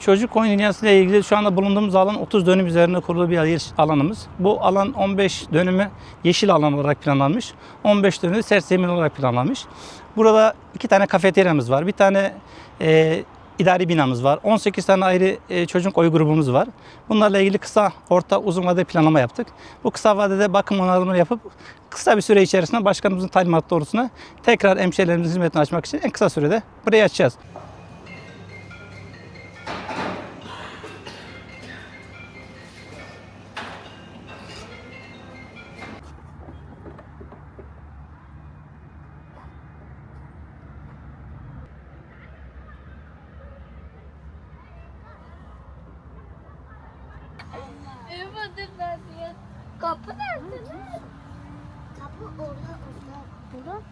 Çocuk oyun dünyasıyla ilgili şu anda bulunduğumuz alan 30 dönüm üzerine kurulu bir alanımız. Bu alan 15 dönümü yeşil alan olarak planlanmış. 15 dönümü sert zemin olarak planlanmış. Burada iki tane kafeteryamız var. Bir tane e, idari binamız var. 18 tane ayrı e, çocuk oy grubumuz var. Bunlarla ilgili kısa, orta, uzun vadeli planlama yaptık. Bu kısa vadede bakım onarımını yapıp kısa bir süre içerisinde başkanımızın talimatı doğrultusunda tekrar hemşehrilerimizin hizmetini açmak için en kısa sürede burayı açacağız. gördüm ben. Kapı nerede? Kapı orada orada. Burada?